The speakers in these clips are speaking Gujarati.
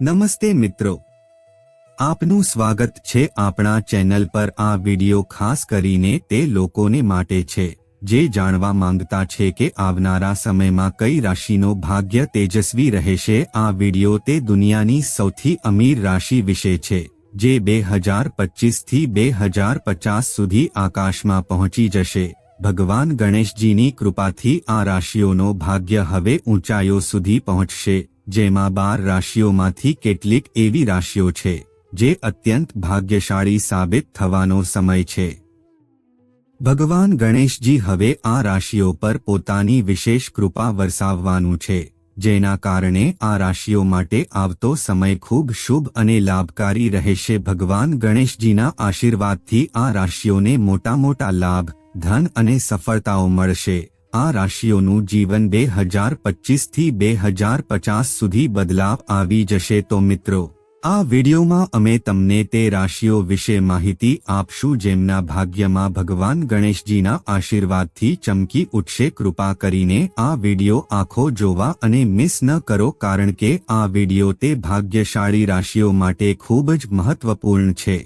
નમસ્તે મિત્રો. આપનું સ્વાગત છે આપણા ચેનલ પર આ વિડિયો ખાસ કરીને તે લોકોને માટે છે, જે જાણવા માંગતા છે કે આવનારા સમયમાં કઈ રાશિનો ભાગ્ય તેજસ્વી રહેશે. આ વિડિયો તે દુનિયાની સૌથી અમીર રાશિ વિશે છે, જે બે હજાર પચીસથી બે હજાર પચાસ સુધી આકાશમાં પહોંચી જશે. ભગવાન ગણેશજીની કૃપાથી આ રાશિઓનો ભાગ્ય હવે ઊંચાઈઓ સુધી પહોંચશે. જેમાં બાર રાશિઓમાંથી કેટલીક એવી રાશિઓ છે, જે અત્યંત ભાગ્યશાળી સાબિત થવાનો સમય છે. ભગવાન ગણેશજી હવે આ રાશિઓ પર પોતાની વિશેષ કૃપા વરસાવવાનું છે, જેના કારણે આ રાશિઓ માટે આવતો સમય ખૂબ શુભ અને લાભકારી રહેશે. ભગવાન ગણેશજીના આશીર્વાદથી આ રાશિઓને મોટા મોટા લાભ, ધન અને સફળતાઓ મળશે. આ રાશિઓનું જીવન બે હજાર પચીસથી બે હજાર પચાસ સુધી બદલાવ આવી જશે તો મિત્રો, આ વિડિયોમાં અમે તમને તે રાશિઓ વિશે માહિતી આપશું જેમના ભાગ્યમાં ભગવાન ગણેશજીના આશીર્વાદથી ચમકી ઉઠશે. કૃપા કરીને આ વિડિયો આખો જોવા અને મિસ ન કરો, કારણ કે આ વીડિયો તે ભાગ્યશાળી રાશિઓ માટે ખૂબ જ મહત્વપૂર્ણ છે.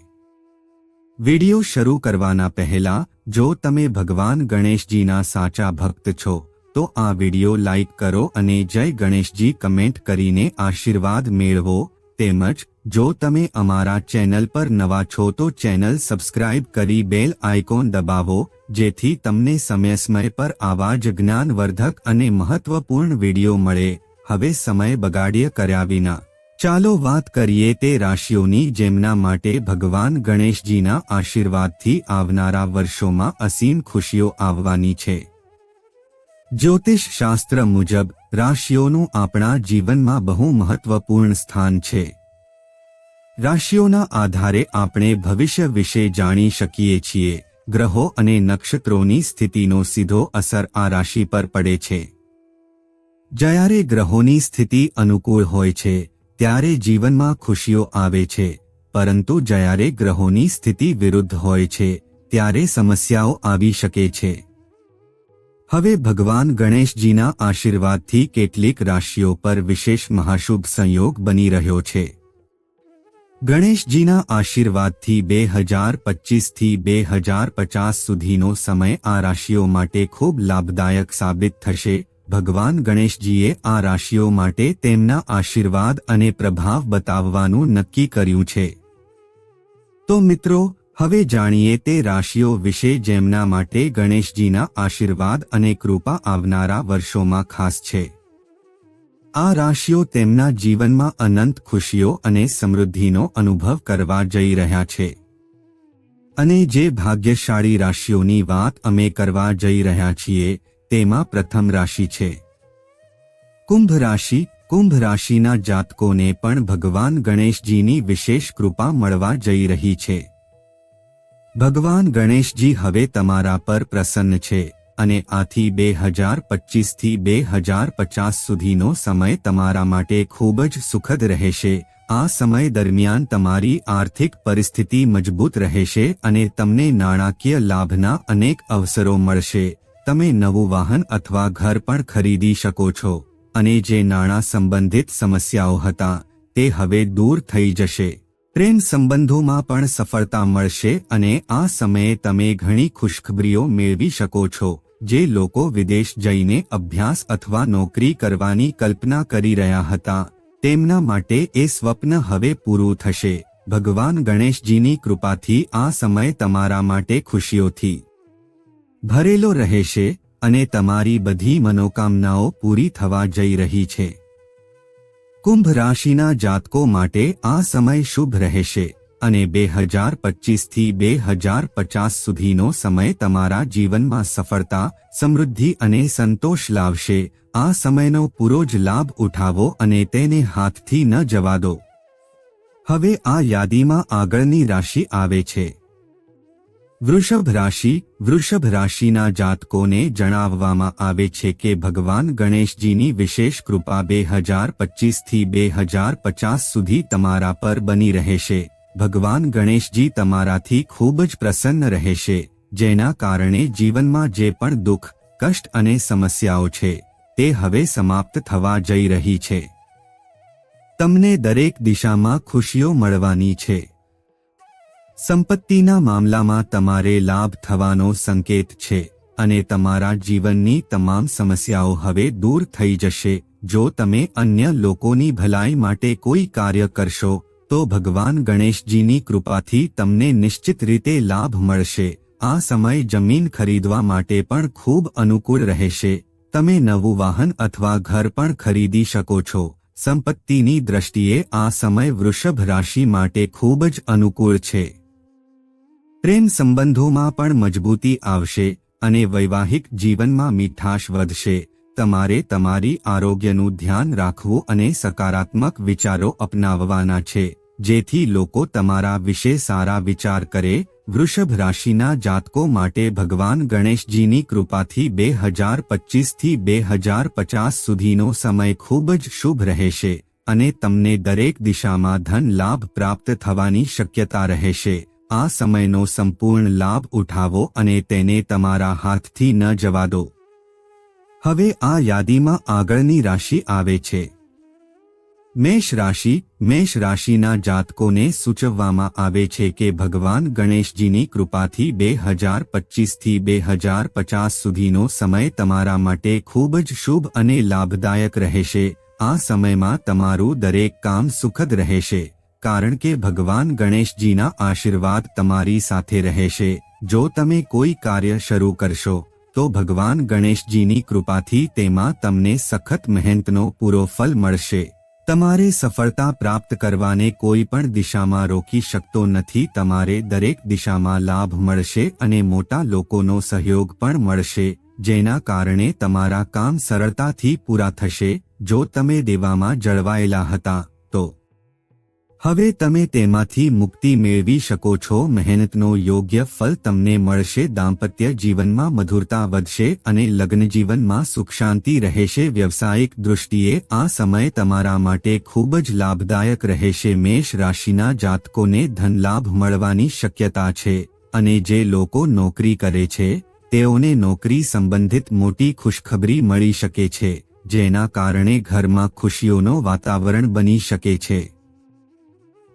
વિડિયો શરૂ કરવાના પહેલા, જો તમે ભગવાન ગણેશજીના સાચા ભક્ત છો, તો આ વિડિયો લાઇક કરો અને જય ગણેશજી કમેન્ટ કરીને આશીર્વાદ મેળવો. તેમજ, જો તમે અમારા ચેનલ પર નવા છો તો ચેનલ સબસ્ક્રાઇબ કરી બેલ આઇકોન દબાવો, જેથી તમને સમય સમય પર આવા જ જ્ઞાનવર્ધક અને મહત્વપૂર્ણ વિડિયો મળે. હવે સમય બગાડ્ય કર્યા વિના. ચાલો વાત કરીએ તે રાશિઓની જેમના માટે ભગવાન ગણેશજીના આશીર્વાદથી આવનારા વર્ષોમાં અસીમ ખુશીઓ આવવાની છે. જ્યોતિષ શાસ્ત્ર મુજબ, રાશિઓનું આપણા જીવનમાં બહુ મહત્વપૂર્ણ સ્થાન છે. રાશિઓના આધારે આપણે ભવિષ્ય વિશે જાણી શકીએ છીએ, ગ્રહો અને નક્ષત્રોની સ્થિતિનો સીધો અસર આ રાશિ પર પડે છે. જ્યારે ગ્રહોની સ્થિતિ અનુકૂળ હોય છે ત્યારે જીવનમાં ખુશીઓ આવે છે, પરંતુ જ્યારે ગ્રહોની સ્થિતિ વિરુદ્ધ હોય છે, ત્યારે સમસ્યાઓ આવી શકે છે. હવે ભગવાન ગણેશજીના આશીર્વાદથી કેટલીક રાશિઓ પર વિશેષ મહાશુભ સંયોગ બની રહ્યો છે. ગણેશજીના આશીર્વાદથી બે હજાર પચીસથી બે હજાર પચાસ સુધીનો સમય આ રાશિઓ માટે ખૂબ લાભદાયક સાબિત થશે ભગવાન ગણેશજીએ આ રાશિઓ માટે તેમના આશીર્વાદ અને પ્રભાવ બતાવવાનું નક્કી કર્યું છે. તો મિત્રો, હવે જાણીએ તે રાશિઓ વિશે જેમના માટે ગણેશજીના આશીર્વાદ અને કૃપા આવનારા વર્ષોમાં ખાસ છે. આ રાશિઓ તેમના જીવનમાં અનંત ખુશીઓ અને સમૃદ્ધિનો અનુભવ કરવા જઈ રહ્યા છે. અને જે ભાગ્યશાળી રાશિઓની વાત અમે કરવા જઈ રહ્યા છીએ તેમાં પ્રથમ રાશિ છે. કુંભ રાશિ, કુંભ રાશિના જાતકોને પણ ભગવાન ગણેશજીની વિશેષ કૃપા મળવા જઈ રહી છે. ભગવાન ગણેશજી હવે તમારા પર પ્રસન્ન છે અને આથી બે હજાર પચીસથી બે હજાર પચાસ સુધીનો સમય તમારા માટે ખૂબ જ સુખદ રહેશે. આ સમય દરમિયાન તમારી આર્થિક પરિસ્થિતિ મજબૂત રહેશે અને તમને નાણાકીય લાભના અનેક અવસરો મળશે. તમે નવું વાહન અથવા ઘર પણ ખરીદી શકો છો અને જે નાણાં સંબંધિત સમસ્યાઓ હતા તે હવે દૂર થઈ જશે. પ્રેમ સંબંધોમાં પણ સફળતા મળશે અને આ સમયે તમે ઘણી ખુશખબરીઓ મેળવી શકો છો, જે લોકો વિદેશ જઈને અભ્યાસ અથવા નોકરી કરવાની કલ્પના કરી રહ્યા હતા. તેમના માટે એ સ્વપ્ન હવે પૂરું થશે. ભગવાન ગણેશજીની કૃપાથી આ સમય તમારા માટે ખુશીઓથી ભરેલો રહેશે અને તમારી બધી મનોકામનાઓ પૂરી થવા જઈ રહી છે. કુંભ રાશિના જાતકો માટે આ સમય શુભ રહેશે અને બે હજાર પચીસથી બે હજાર પચાસ સુધીનો સમય તમારા જીવનમાં સફળતા, સમૃદ્ધિ અને સંતોષ લાવશે. આ સમયનો પૂરો જ લાભ ઉઠાવો અને તેને હાથથી ન જવા દો. હવે આ યાદીમાં આગળની રાશિ આવે છે. વૃષભ રાશિ વૃષભ રાશિના જાતકોને જણાવવામાં આવે છે કે ભગવાન ગણેશજીની વિશેષ કૃપા બે હજાર પચીસથી બે હજાર પચાસ સુધી તમારા પર બની રહેશે. ભગવાન ગણેશજી તમારાથી ખૂબ જ પ્રસન્ન રહેશે, જેના કારણે જીવનમાં જે પણ દુઃખ, કષ્ટ અને સમસ્યાઓ છે, તે હવે સમાપ્ત થવા જઈ રહી છે. તમને દરેક દિશામાં ખુશીઓ મળવાની છે. સંપત્તિના મામલામાં તમારે લાભ થવાનો સંકેત છે અને તમારા જીવનની તમામ સમસ્યાઓ હવે દૂર થઈ જશે. જો તમે અન્ય લોકોની ભલાઈ માટે કોઈ કાર્ય કરશો, તો ભગવાન ગણેશજીની કૃપાથી તમને નિશ્ચિત રીતે લાભ મળશે. આ સમય જમીન ખરીદવા માટે પણ ખૂબ અનુકૂળ રહેશે. તમે નવું વાહન અથવા ઘર પણ ખરીદી શકો છો. સંપત્તિની દ્રષ્ટિએ આ સમય વૃષભ રાશિ માટે ખૂબ જ અનુકૂળ છે. પ્રેમ સંબંધોમાં પણ મજબૂતી આવશે અને વૈવાહિક જીવનમાં મીઠાશ વધશે. તમારે તમારી આરોગ્યનું ધ્યાન રાખવું અને સકારાત્મક વિચારો અપનાવવાના છે, જેથી લોકો તમારા વિશે સારા વિચાર કરે. વૃષભ રાશિના જાતકો માટે ભગવાન ગણેશજીની કૃપાથી બે હજાર પચીસથી બે હજાર પચાસ સુધીનો સમય ખૂબ જ શુભ રહેશે અને તમને દરેક દિશામાં ધન લાભ પ્રાપ્ત થવાની શક્યતા રહેશે. આ સમયનો સંપૂર્ણ લાભ ઉઠાવો અને તેને તમારા હાથથી ન જવા દો. હવે આ યાદીમાં આગળની રાશિ આવે છે. મેષ રાશિ, મેષ રાશિના જાતકોને સૂચવવામાં આવે છે કે ભગવાન ગણેશજીની કૃપાથી બે હજાર પચીસથી બે હજાર પચાસ સુધીનો સમય તમારા માટે ખૂબ જ શુભ અને લાભદાયક રહેશે. આ સમયમાં તમારું દરેક કામ સુખદ રહેશે. કારણ કે ભગવાન ગણેશજીના આશીર્વાદ તમારી સાથે રહેશે. જો તમે કોઈ કાર્ય શરૂ કરશો, તો ભગવાન ગણેશજીની કૃપાથી તેમાં તમને સખત મહેનતનો પૂરો ફલ મળશે. તમારે સફળતા પ્રાપ્ત કરવાને કોઈ પણ દિશામાં રોકી શકતો નથી. તમારે દરેક દિશામાં લાભ મળશે અને મોટા લોકોનો સહયોગ પણ મળશે, જેના કારણે તમારા કામ સરળતાથી પૂરા થશે. જો તમે દેવામાં જળવાયેલા હતા હવે તમે તેમાંથી મુક્તિ મેળવી શકો છો. મહેનતનો યોગ્ય ફલ તમને મળશે. દાંપત્ય જીવનમાં મધુરતા વધશે અને લગ્ન જીવનમાં સુખ શાંતિ રહેશે. વ્યવસાયિક દૃષ્ટિએ આ સમય તમારા માટે ખૂબ જ લાભદાયક રહેશે. મેષ રાશિના જાતકોને ધનલાભ મળવાની શક્યતા છે અને જે લોકો નોકરી કરે છે, તેઓને નોકરી સંબંધિત મોટી ખુશખબરી મળી શકે છે, જેના કારણે ઘરમાં ખુશીઓનો વાતાવરણ બની શકે છે.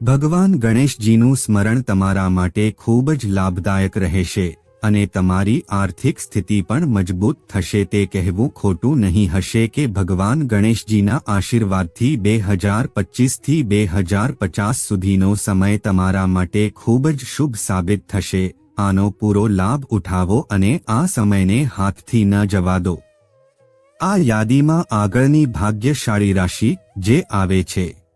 ભગવાન ગણેશજીનું સ્મરણ તમારા માટે ખૂબ જ લાભદાયક રહેશે અને તમારી આર્થિક સ્થિતિ પણ મજબૂત થશે. તે કહેવું ખોટું નહીં હશે કે ભગવાન ગણેશજીના આશીર્વાદથી બે હજાર પચીસથી બે હજાર પચાસ સુધીનો સમય તમારા માટે ખૂબ જ શુભ સાબિત થશે. આનો પૂરો લાભ ઉઠાવો અને આ સમયને હાથથી ન જવા દો. આ યાદીમાં આગળની ભાગ્યશાળી રાશિ જે આવે છે.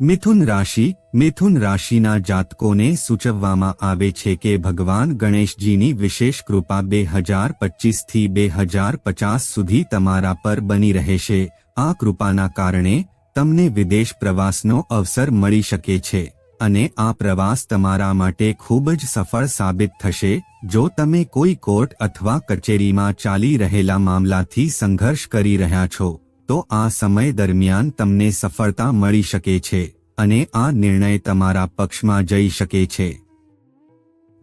મિથુન રાશિ, મિથુન રાશિના જાતકોને સૂચવવામાં આવે છે કે ભગવાન ગણેશજીની વિશેષ કૃપા બે હજાર પચીસથી બે હજાર પચાસ સુધી તમારા પર બની રહેશે. આ કૃપાના કારણે તમને વિદેશ પ્રવાસનો અવસર મળી શકે છે અને આ પ્રવાસ તમારા માટે ખૂબ જ સફળ સાબિત થશે. જો તમે કોઈ કોર્ટ અથવા કચેરીમાં ચાલી રહેલા મામલાથી સંઘર્ષ કરી રહ્યા છો તો આ સમય દરમિયાન તમને સફળતા મળી શકે છે અને આ નિર્ણય તમારા પક્ષમાં જઈ શકે છે.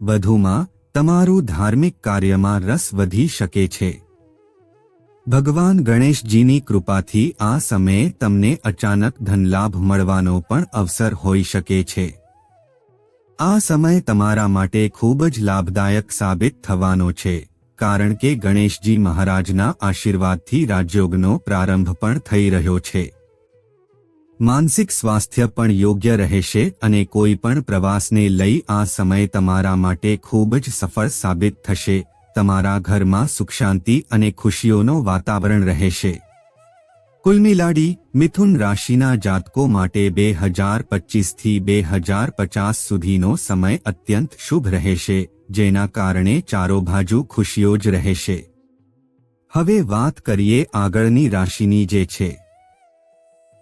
વધુમાં, તમારું ધાર્મિક કાર્યમાં રસ વધી શકે છે. ભગવાન ગણેશજીની કૃપાથી આ સમયે તમને અચાનક ધનલાભ મળવાનો પણ અવસર હોઈ શકે છે. આ સમય તમારા માટે ખૂબ જ લાભદાયક સાબિત થવાનો છે. કારણ કે ગણેશજી મહારાજના આશીર્વાદથી રાજયોગનો પ્રારંભ પણ થઈ રહ્યો છે. માનસિક સ્વાસ્થ્ય પણ યોગ્ય રહેશે અને કોઈ પણ પ્રવાસને લઈ આ સમય તમારા માટે ખૂબ જ સફળ સાબિત થશે. તમારા ઘરમાં સુખ શાંતિ અને ખુશીઓનો વાતાવરણ રહેશે. કુલમિલાડી મિથુન રાશિના જાતકો માટે બે હજાર પચીસથી બે હજાર પચાસ સુધીનો સમય અત્યંત શુભ રહેશે, જેના કારણે ચારો બાજુ ખુશીઓ જ રહેશે. હવે વાત કરીએ આગળની રાશિની જે છે.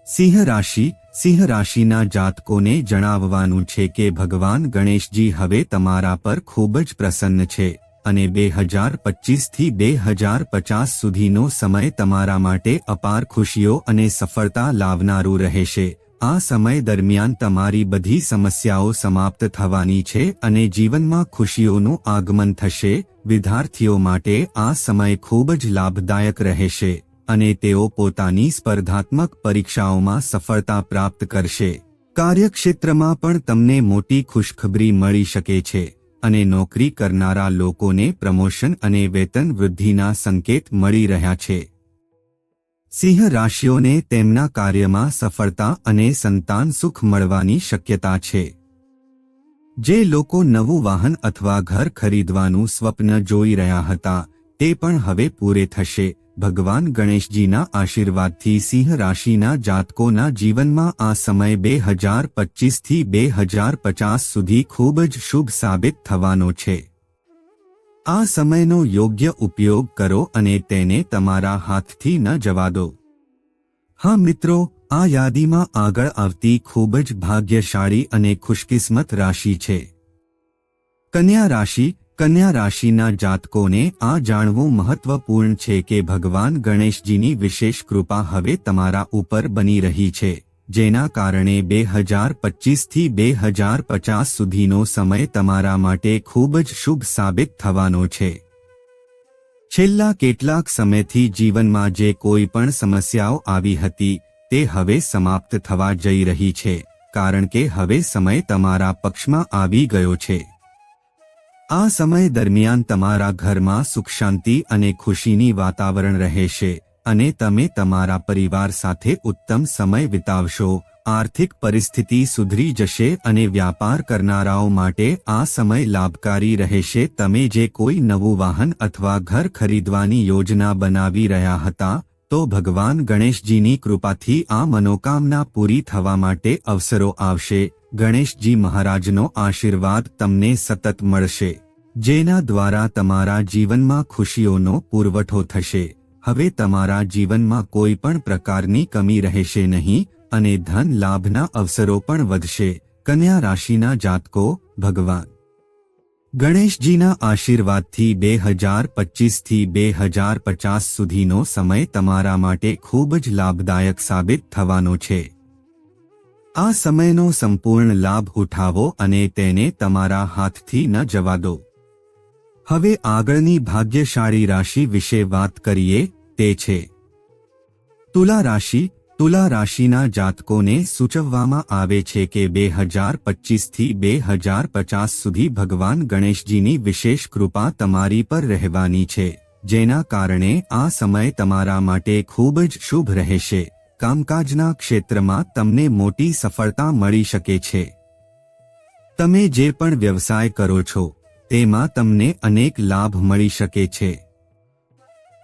સિંહ રાશિ, સિંહ રાશિના જાતકોને જણાવવાનું છે કે ભગવાન ગણેશજી હવે તમારા પર ખૂબ જ પ્રસન્ન છે. અને બે હજાર પચીસથી બે હજાર પચાસ સુધીનો સમય તમારા માટે અપાર ખુશીઓ અને સફળતા લાવનારું રહેશે. આ સમય દરમિયાન તમારી બધી સમસ્યાઓ સમાપ્ત થવાની છે અને જીવનમાં ખુશીઓનું આગમન થશે. વિદ્યાર્થીઓ માટે આ સમય ખૂબ જ લાભદાયક રહેશે અને તેઓ પોતાની સ્પર્ધાત્મક પરીક્ષાઓમાં સફળતા પ્રાપ્ત કરશે. કાર્યક્ષેત્રમાં પણ તમને મોટી ખુશખબરી મળી શકે છે. અને નોકરી કરનારા લોકોને પ્રમોશન અને વેતન વૃદ્ધિના સંકેત મળી રહ્યા છે. સિંહ રાશિઓને તેમના કાર્યમાં સફળતા અને સંતાન સુખ મળવાની શક્યતા છે. જે લોકો નવું વાહન અથવા ઘર ખરીદવાનું સ્વપ્ન જોઈ રહ્યા હતા, તે પણ હવે પૂરે થશે. ભગવાન ગણેશજીના આશીર્વાદથી સિંહ રાશિના જાતકોના જીવનમાં આ સમય બે હજાર પચીસથી બે હજાર પચાસ સુધી ખૂબ જ શુભ સાબિત થવાનો છે. આ સમયનો યોગ્ય ઉપયોગ કરો અને તેને તમારા હાથથી ન જવા દો. હા મિત્રો, આ યાદીમાં આગળ આવતી ખૂબ જ ભાગ્યશાળી અને ખુશકિસ્મત રાશિ છે. કન્યા રાશિ કન્યા રાશિના જાતકોને આ જાણવું મહત્વપૂર્ણ છે કે ભગવાન ગણેશજીની વિશેષ કૃપા હવે તમારા ઉપર બની રહી છે, જેના કારણે બે હજાર પચીસથી બે હજાર પચાસ સુધીનો સમય તમારા માટે ખૂબ જ શુભ સાબિત થવાનો છે. છેલ્લા કેટલાક સમયથી જીવનમાં જે કોઈ પણ સમસ્યાઓ આવી હતી, તે હવે સમાપ્ત થવા જઈ રહી છે, કારણ કે હવે સમય તમારા પક્ષમાં આવી ગયો છે. આ સમય દરમિયાન તમારા ઘરમાં સુખ શાંતિ અને ખુશીની વાતાવરણ રહેશે અને તમે તમારા પરિવાર સાથે ઉત્તમ સમય વિતાવશો. આર્થિક પરિસ્થિતિ સુધરી જશે અને વ્યાપાર કરનારાઓ માટે આ સમય લાભકારી રહેશે. તમે જે કોઈ નવું વાહન અથવા ઘર ખરીદવાની યોજના બનાવી રહ્યા હતા, તો ભગવાન ગણેશજીની કૃપાથી આ મનોકામના પૂરી થવા માટે અવસરો આવશે. ગણેશજી મહારાજનો આશીર્વાદ તમને સતત મળશે. જેના દ્વારા તમારા જીવનમાં ખુશીઓનો પુરવઠો થશે. હવે તમારા જીવનમાં કોઈ પણ પ્રકારની કમી રહેશે નહીં અને ધન લાભના અવસરો પણ વધશે. કન્યા રાશિના જાતકો, ભગવાન. ગણેશજીના આશીર્વાદથી બે હજાર પચીસથી બે હજાર પચાસ સુધીનો સમય તમારા માટે ખૂબ જ લાભદાયક સાબિત થવાનો છે. આ સમયનો સંપૂર્ણ લાભ ઉઠાવો અને તેને તમારા હાથથી ન જવા દો. હવે આગળની ભાગ્યશાળી રાશિ વિશે વાત કરીએ, તે છે. તુલા રાશિ, તુલા રાશિના જાતકોને સૂચવવામાં આવે છે કે બે હજાર પચીસથી બે હજાર પચાસ સુધી ભગવાન ગણેશજીની વિશેષ કૃપા તમારી પર રહેવાની છે, જેના કારણે આ સમય તમારા માટે ખૂબ જ શુભ રહેશે. કામકાજના ક્ષેત્રમાં તમને મોટી સફળતા મળી શકે છે. તમે જે પણ વ્યવસાય કરો છો, તેમાં તમને અનેક લાભ મળી શકે છે.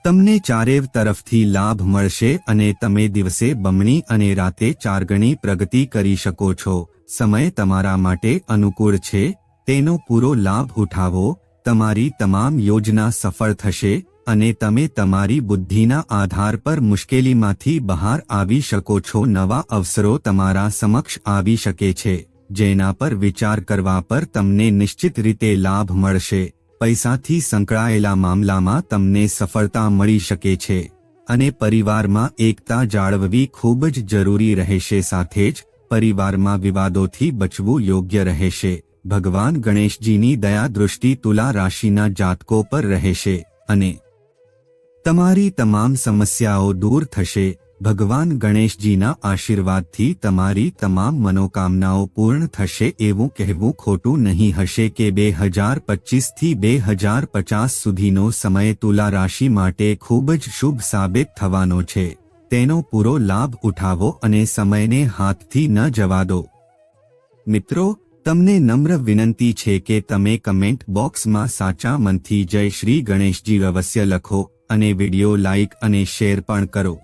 તમને ચારેવ તરફથી લાભ મળશે અને તમે દિવસે બમણી અને રાતે ચારગણી પ્રગતિ કરી શકો છો. સમય તમારા માટે અનુકૂળ છે, તેનો પૂરો લાભ ઉઠાવો, તમારી તમામ યોજના સફળ થશે અને તમે તમારી બુદ્ધિના આધાર પર મુશ્કેલીમાંથી બહાર આવી શકો છો. નવા અવસરો તમારા સમક્ષ આવી શકે છે, જેના પર વિચાર કરવા પર તમને નિશ્ચિત રીતે લાભ મળશે. પૈસાથી સંકળાયેલા મામલામાં તમને સફળતા મળી શકે છે અને પરિવારમાં એકતા જાળવવી ખૂબ જ જરૂરી રહેશે. સાથે જ પરિવારમાં વિવાદોથી બચવું યોગ્ય રહેશે. ભગવાન ગણેશજીની દયા દૃષ્ટિ તુલા રાશિના જાતકો પર રહેશે અને તમારી તમામ સમસ્યાઓ દૂર થશે. ભગવાન ગણેશજીના આશીર્વાદથી તમારી તમામ મનોકામનાઓ પૂર્ણ થશે એવું કહેવું ખોટું નહીં હશે કે બે હજાર પચીસથી બે હજાર પચાસ સુધીનો સમય તુલા રાશિ માટે ખૂબ જ શુભ સાબિત થવાનો છે. તેનો પૂરો લાભ ઉઠાવો અને સમયને હાથથી ન જવા દો. મિત્રો, તમને નમ્ર વિનંતી છે કે તમે કમેન્ટ બોક્સમાં સાચા મનથી જય શ્રી ગણેશજી અવશ્ય લખો. અને વિડિયો લાઇક અને શેર પણ કરો.